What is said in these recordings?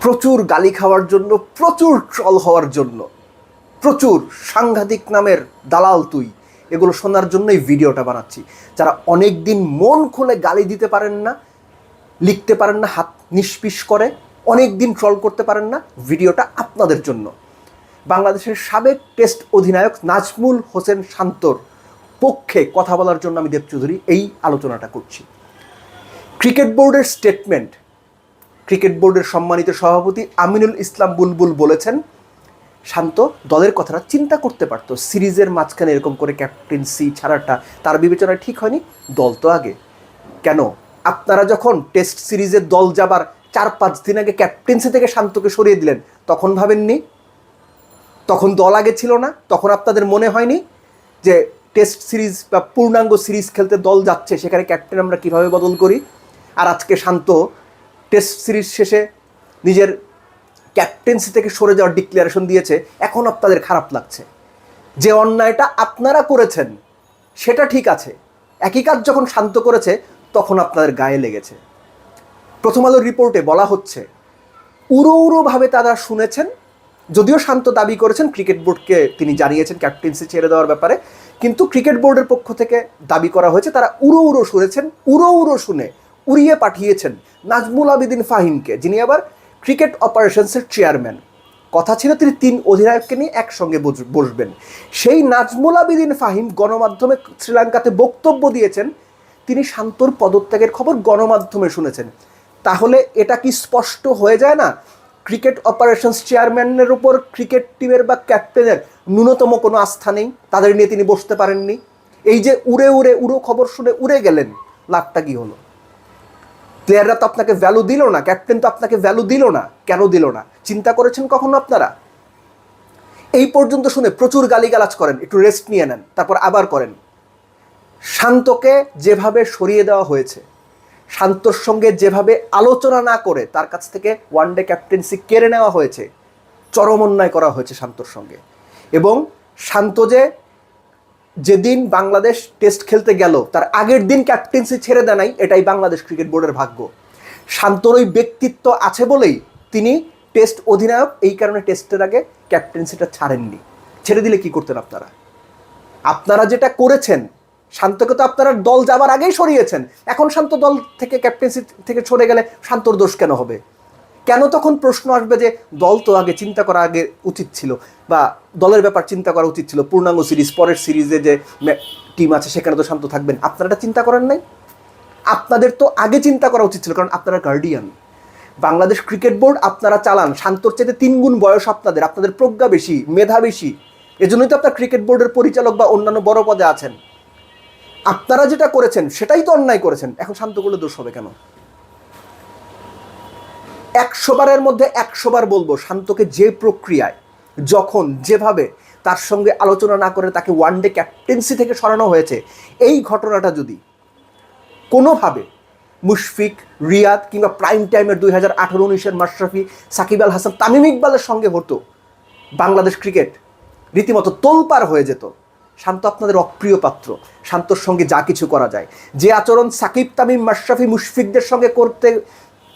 প্রচুর গালি খাওয়ার জন্য, প্রচুর ট্রল হওয়ার জন্য। প্রচুর সাংঘাতিক নামের দালাল তুই। এগুলো শোনার জন্যই ভিডিওটা বানাচ্ছি। যারা অনেক দিন মন খুলে গালি দিতে পারেন না, লিখতে পারেন না, হাত নিষ্পিস করে অনেক দিন ট্রল করতে পারেন না, ভিডিওটা আপনাদের জন্য। বাংলাদেশের সাবেক টেস্ট অধিনায়ক নাজমুল হোসেন শান্তর পক্ষে কথা বলার জন্য আমি দেব চৌধুরী এই আলোচনাটা করছি। ক্রিকেট বোর্ডের স্টেটমেন্ট ক্রিকেট বোর্ডের সম্মানিত সভাপতি আমিনুল ইসলাম বুলবুল বলেছেন, শান্ত, দলের কথাটা চিন্তা করতে পারতো। সিরিজের মাঝখানে এরকম করে ক্যাপ্টেন্সি ছাড়াটা তার বিবেচনায় ঠিক হয়নি, দল তো আগে। কেন? আপনারা যখন টেস্ট সিরিজে দল যাবার চার পাঁচ দিন আগে ক্যাপ্টেন্সি থেকে শান্তকে সরিয়ে দিলেন, তখন ভাবেননি? তখন দল আগে ছিল না, তখন আপনাদের মনে হয়নি যে টেস্ট সিরিজ বা পূর্ণাঙ্গ সিরিজ খেলতে দল যাচ্ছে, সেখানে ক্যাপ্টেন আমরা কীভাবে বদল করি? আর আজকে শান্ত টেস্ট সিরিজ শেষে নিজের ক্যাপ্টেন্সি থেকে সরে যাওয়ার ডিক্লারেশন দিয়েছে, এখন আপনাদের খারাপ লাগছে। যে অন্যায়টা আপনারা করেছেন, সেটা ঠিক আছে। একই কাজ যখন শান্ত করেছে, তখন আপনাদের গায়ে লেগেছে। প্রথম আলোর রিপোর্টে বলা হচ্ছে, উড়ো উড়োভাবে তারা শুনেছেন, যদিও শান্ত দাবি করেছেন ক্রিকেট বোর্ডকে তিনি জানিয়েছেন ক্যাপ্টেন্সি ছেড়ে দেওয়ার ব্যাপারে, কিন্তু ক্রিকেট বোর্ডের পক্ষ থেকে দাবি করা হয়েছে, তারা উড়ো উড়ো শুনেছেন, উড়ো উড়ো শুনে উড়িয়ে পাঠিয়েছেন নাজমুল আবিদিন ফাহিমকে, যিনি আবার ক্রিকেট অপারেশনসের চেয়ারম্যান। কথা ছিল তিনি তিন অধিনায়ককে নিয়ে একসঙ্গে বস- বসবেন। সেই নাজমুল আবিদিন ফাহিম গণমাধ্যমে শ্রীলঙ্কাতে বক্তব্য দিয়েছেন, তিনি শান্তর পদত্যাগের খবর গণমাধ্যমে শুনেছেন। তাহলে এটা কি স্পষ্ট হয়ে যায় না? ক্রিকেট অপারেশনস চেয়ারম্যানের উপর ক্রিকেট টিমের বা ক্যাপ্টেনের ন্যূনতম কোনো আস্থা নেই? তাদের নিয়ে তিনি বসতে পারেননি? এই যে উড়ে উড়ে উড়ো খবর শুনে উড়ে গেলেন, লাভটা কি হলো? প্লেয়াররা তো আপনাকে ভ্যালু দিল না ক্যাপ্টেন তো আপনাকে ভ্যালু দিল না, কেন দিল না? চিন্তা করেছেন কখনো আপনারা? এই পর্যন্ত শুনে প্রচুর গালিগালাজ করেন, একটু রেস্ট নিয়ে নেন, তারপর আবার করেন। শান্তকে যেভাবে সরিয়ে দেওয়া হয়েছে, শান্তর সঙ্গে যেভাবে আলোচনা না করে তার কাছ থেকে ওয়ান ডে ক্যাপ্টেন্সি কেড়ে নেওয়া হয়েছে, চরম অন্যায় করা হয়েছে শান্তর সঙ্গে। এবং শান্ত যে যেদিন বাংলাদেশ টেস্ট খেলতে গেল, তার আগের দিন ক্যাপ্টেন্সি ছেড়ে দেয় নাই, এটাই বাংলাদেশ ক্রিকেট বোর্ডের ভাগ্য। শান্তর ওই ব্যক্তিত্ব আছে বলেই তিনি টেস্ট অধিনায়ক, এই কারণে টেস্টের আগে ক্যাপ্টেন্সিটা ছাড়েননি। ছেড়ে দিলে কি করতেন আপনারা? আপনারা যেটা করেছেন, শান্তকে তো আপনারা দল যাবার আগেই সরিয়েছেন। এখন শান্ত দল থেকে ক্যাপ্টেন্সি থেকে সরে গেলে শান্তর দোষ কেন হবে? কেন তখন প্রশ্ন আসবে যে দল তো আগে চিন্তা করা আগে উচিত ছিল বা দলের ব্যাপার চিন্তা করা উচিত ছিল? পূর্ণাঙ্গ সিরিজ, পরের সিরিজে যে টিম আছে সেখানে তো শান্ত থাকবেন। আপনারা এটা চিন্তা করেন নাই? আপনাদের তো আগে চিন্তা করা উচিত ছিল, কারণ আপনারা গার্ডিয়ান বাংলাদেশ ক্রিকেট বোর্ড আপনারা চালান, শান্তর চেয়ে তিন গুণ বয়স আপনাদের আপনাদের প্রজ্ঞা বেশি, মেধা বেশি। এজন্যই তো আপনার ক্রিকেট বোর্ডের পরিচালক বা অন্যান্য বড় পদে আছেন। আপনারা যেটা করেছেন, সেটাই তো অন্যায় করেছেন। এখন শান্ত করলে দোষ হবে কেন? একশো বারের মধ্যে একশো বার বলব শান্তকে যে প্রক্রিয়ায়, যখন, যেভাবে তার সঙ্গে আলোচনা না করে তাকে ওয়ান ডে ক্যাপ্টেন্সি থেকে সরানো হয়েছে, এই ঘটনাটা যদি কোনোভাবে মুশফিক, রিয়াদ কিংবা প্রাইম টাইমের দুই হাজার আঠারো উনিশের মাশরাফি, সাকিব আল হাসান, তামিম ইকবালের সঙ্গে হতো, বাংলাদেশ ক্রিকেট রীতিমতো তোলপার হয়ে যেত। শান্ত আপনাদের অপ্রিয় পাত্র, শান্তর সঙ্গে যা কিছু করা যায়। যে আচরণ সাকিব, তামিম, মাশরাফি, মুশফিকদের সঙ্গে করতে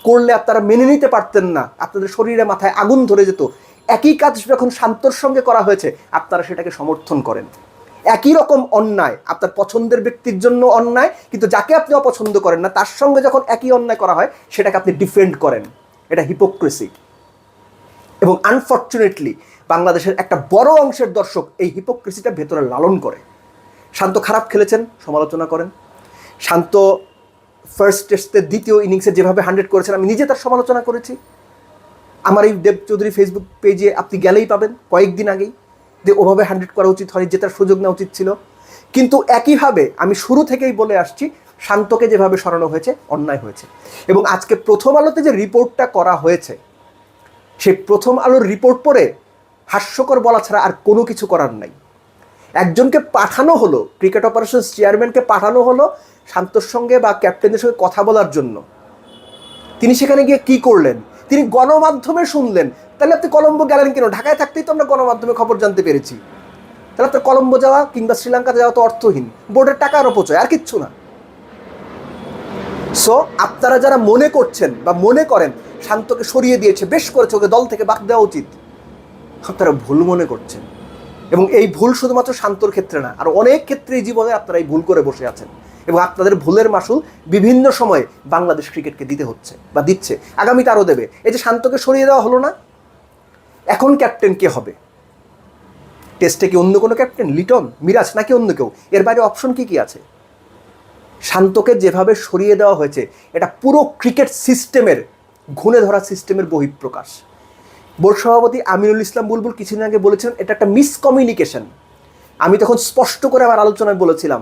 করলে আপনারা মেনে নিতে পারতেন না। আপনাদের শরীরে মাথায় আগুন ধরে যেত। একই কাজ যখন শান্তর সঙ্গে করা হয়েছে, আপনারা সেটাকে সমর্থন করেন। একই রকম অন্যায়, আপনার পছন্দের ব্যক্তির জন্য অন্যায়, কিন্তু যাকে আপনি অপছন্দ করেন না, তার সঙ্গে যখন একই অন্যায় করা হয়, সেটাকে আপনি ডিফেন্ড করেন। এটা হিপোক্রেসি এবং আনফর্চুনেটলি বাংলাদেশের একটা বড় অংশের দর্শক এই হিপোক্রেসিটা ভেতরে লালন করে। শান্ত খারাপ খেলেছেন, সমালোচনা করেন। শান্ত ফার্স্ট টেস্টের দ্বিতীয় ইনিংসে যেভাবে হান্ড্রেড করেছেন, আমি নিজে তার সমালোচনা করেছি। আমার এই দেব চৌধুরী ফেসবুক পেজে আপনি গেলেই পাবেন, কয়েকদিন আগেই। যে ওভাবে হান্ড্রেড করা উচিত হয়নি, জেতার সুযোগ নেওয়া উচিত ছিল। কিন্তু একইভাবে আমি শুরু থেকেই বলে আসছি, শান্তকে যেভাবে সরানো হয়েছে, অন্যায় হয়েছে। এবং আজকে প্রথম আলোতে যে রিপোর্টটা করা হয়েছে, সেই প্রথম আলোর রিপোর্ট পড়ে হাস্যকর বলা ছাড়া আর কোনো কিছু করার নাই। একজনকে পাঠানো হলো ক্রিকেট অপারেশনস চেয়ারম্যানকে পাঠানো হলো শান্তর সঙ্গে বা ক্যাপ্টেনের সঙ্গে কথা বলার জন্য। তিনি সেখানে গিয়ে কি করলেন? তিনি গণমাধ্যমে শুনলেন। তাহলে আপনি কলম্বো গেলেন কেন? ঢাকায় থাকতেই তো আমরা গণমাধ্যমে খবর জানতে পেরেছি। তাহলে আপনার কলম্বো যাওয়া কিংবা শ্রীলঙ্কাতে যাওয়া তো অর্থহীন। বোর্ডের টাকার অপচয়, আর কিচ্ছু না। সো আপনারা যারা মনে করছেন বা মনে করেন, শান্তকে সরিয়ে দিয়েছে, বেশ করেছে, ওকে দল থেকে বাদ দেওয়া উচিত। আপনারা ভুল মনে করছেন। এবং এই ভুল শুধুমাত্র শান্তর ক্ষেত্রে না, আর অনেক ক্ষেত্রেই জীবনে আপনারা এই ভুল করে বসে আছেন এবং আপনাদের ভুলের মাসুল বিভিন্ন সময়ে বাংলাদেশ ক্রিকেটকে দিতে হচ্ছে বা দিচ্ছে। আগামীতে আরও দেবে। এই যে শান্তকে সরিয়ে দেওয়া হলো না, এখন ক্যাপ্টেন কে হবে? টেস্টে কি অন্য কোনো ক্যাপ্টেন লিটন? মিরাজ? নাকি অন্য কেউ? এর বাইরে অপশন কি কি আছে? শান্তকে যেভাবে সরিয়ে দেওয়া হয়েছে, এটা পুরো ক্রিকেট সিস্টেমের ঘুণে ধরা সিস্টেমের বহিঃপ্রকাশ। বোর্ড সভাপতি আমিনুল ইসলাম বুলবুল কিছুদিন আগে বলেছেন, এটা একটা মিসকমিউনিকেশন আমি তখন স্পষ্ট করে আমার আলোচনায় বলেছিলাম,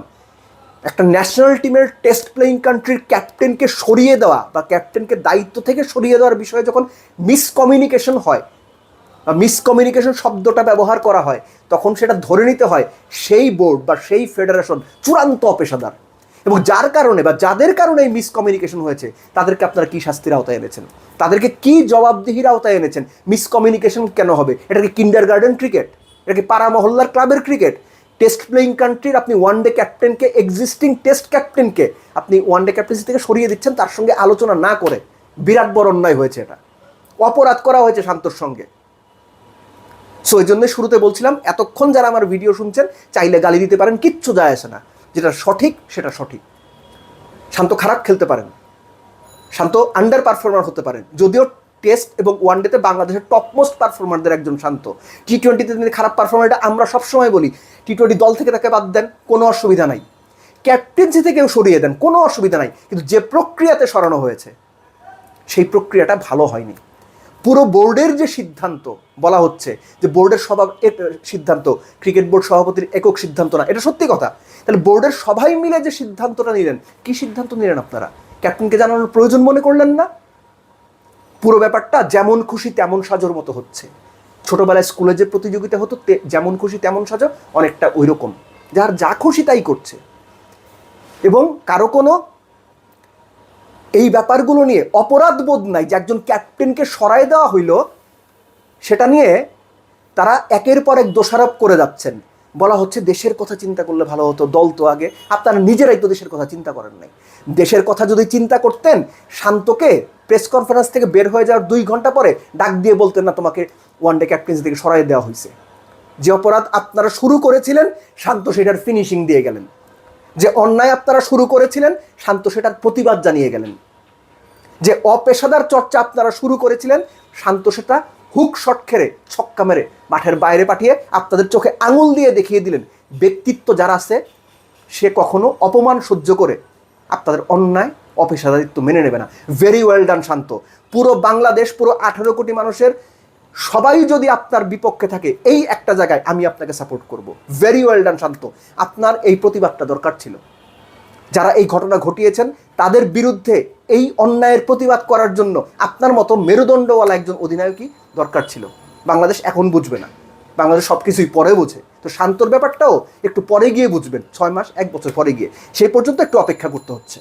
একটা ন্যাশনাল টিমের টেস্ট প্লেয়িং কান্ট্রির ক্যাপ্টেনকে সরিয়ে দেওয়া বা ক্যাপ্টেনকে দায়িত্ব থেকে সরিয়ে দেওয়ার বিষয়ে যখন মিসকমিউনিকেশন হয় বা মিসকমিউনিকেশন শব্দটা ব্যবহার করা হয়, তখন সেটা ধরে নিতে হয় সেই বোর্ড বা সেই ফেডারেশন চূড়ান্ত অপেশাদার এবং যার কারণে বা যাদের কারণে এই মিসকমিউনিকেশন হয়েছে, তাদেরকে আপনারা কি শাস্তির আওতায় এনেছেন? তাদেরকে কি জবাবদিহির আওতায় এনেছেন? মিসকমিউনিকেশন কেন হবে? এটা কি কিন্ডার গার্ডেন ক্রিকেট এটা কি পাড়া মহল্লার ক্লাবের ক্রিকেট টেস্ট প্লেয়িং কান্ট্রির আপনি ওয়ান ডে ক্যাপ্টেনকে এক্সিস্টিং টেস্ট ক্যাপ্টেনকে আপনি ওয়ান ডে ক্যাপ্টেন্সি থেকে সরিয়ে দিচ্ছেন, তার সঙ্গে আলোচনা না করে বিরাট বড় অন্যায় হয়েছে এটা। অপরাধ করা হয়েছে শান্তর সঙ্গে। সো এই জন্য শুরুতে বলছিলাম, এতক্ষণ যারা আমার ভিডিও শুনছেন, চাইলে গালি দিতে পারেন, কিচ্ছু যায় আসে না। যেটা সঠিক, সেটা সঠিক। শান্ত খারাপ খেলতে পারেন। শান্ত আন্ডার পারফর্মার হতে পারেন। যদিও টেস্ট এবং ওয়ানডেতে বাংলাদেশের টপমোস্ট পারফর্মারদের একজন শান্ত। টি টোয়েন্টিতে তিনি খারাপ পারফর্মার এটা আমরা সবসময় বলি। টি টোয়েন্টি দল থেকে তাকে বাদ দেন, কোনো অসুবিধা নাই। ক্যাপ্টেন্সি থেকেও সরিয়ে দেন, কোনো অসুবিধা নাই। কিন্তু যে প্রক্রিয়াতে সরানো হয়েছে, সেই প্রক্রিয়াটা ভালো হয়নি। পুরো বোর্ডের যে সিদ্ধান্ত বলা হচ্ছে, যে বোর্ডের সভা সিদ্ধান্ত, ক্রিকেট বোর্ড সভাপতির একক সিদ্ধান্ত না, এটা সত্যি কথা। তাহলে বোর্ডের সবাই মিলে যে সিদ্ধান্তটা নিলেন, কি সিদ্ধান্ত নিলেন আপনারা? ক্যাপ্টেনকে জানানোর প্রয়োজন মনে করলেন না? পুরো ব্যাপারটা যেমন খুশি তেমন সাজোর মতো হচ্ছে। ছোটোবেলায় স্কুলে যে প্রতিযোগিতা হতো যেমন খুশি তেমন সাজো, অনেকটা ওই রকম যার যা খুশি তাই করছে। এবং কারও কোনো এই ব্যাপারগুলো নিয়ে অপরাধ বোধ নাই যে একজন ক্যাপ্টেনকে সরায় দেওয়া হইল, সেটা নিয়ে তারা একের পর এক দোষারোপ করে যাচ্ছেন। বলা হচ্ছে দেশের কথা চিন্তা করলে ভালো হতো, দল তো আগে। আপনারা নিজেরাই তো দেশের কথা চিন্তা করেন নাই। দেশের কথা যদি চিন্তা করতেন, শান্তকে প্রেস কনফারেন্স থেকে বের হয়ে যাওয়ার দুই ঘণ্টা পরে ডাক দিয়ে বলতেন, না, তোমাকে ওয়ান ডে ক্যাপ্টেন্সি থেকে সরাই দেওয়া হয়েছে যে অপরাধ আপনারা শুরু করেছিলেন, শান্ত সেটার ফিনিশিং দিয়ে গেলেন। যে অন্যায় আপনারা শুরু করেছিলেন, শান্ত সেটার প্রতিবাদ জানিয়ে গেলেন। যে অপেশাদার চর্চা আপনারা শুরু করেছিলেন, শান্ত সেটা হুক শট খেরে ছক্কা মেরে মাঠের বাইরে পাঠিয়ে আপনাদের চোখে আঙুল দিয়ে দেখিয়ে দিলেন। ব্যক্তিত্ব যারা আছে, সে কখনো অপমান সহ্য করে আপনাদের অন্যায়, অপেশাদারিত্ব মেনে নেবে না। Very well done Shanto. পুরো বাংলাদেশ, পুরো আঠারো কোটি মানুষের সবাই যদি আপনার বিপক্ষে থাকে, এই একটা জায়গায় আমি আপনাকে সাপোর্ট করব। Very well done Shanto. আপনার এই প্রতিবাদটা দরকার ছিল। যারা এই ঘটনা ঘটিয়েছেন, তাদের বিরুদ্ধে এই অন্যায়ের প্রতিবাদ করার জন্য আপনার মতো মেরুদণ্ডওয়ালা একজন অধিনায়কই দরকার ছিল। বাংলাদেশ এখন বুঝবে না। বাংলাদেশ সব কিছুই পরে বোঝে। তো শান্তর ব্যাপারটাও একটু পরে গিয়ে বুঝবেন। ছয় মাস, এক বছর পরে গিয়ে। সেই পর্যন্ত একটু অপেক্ষা করতে হচ্ছে।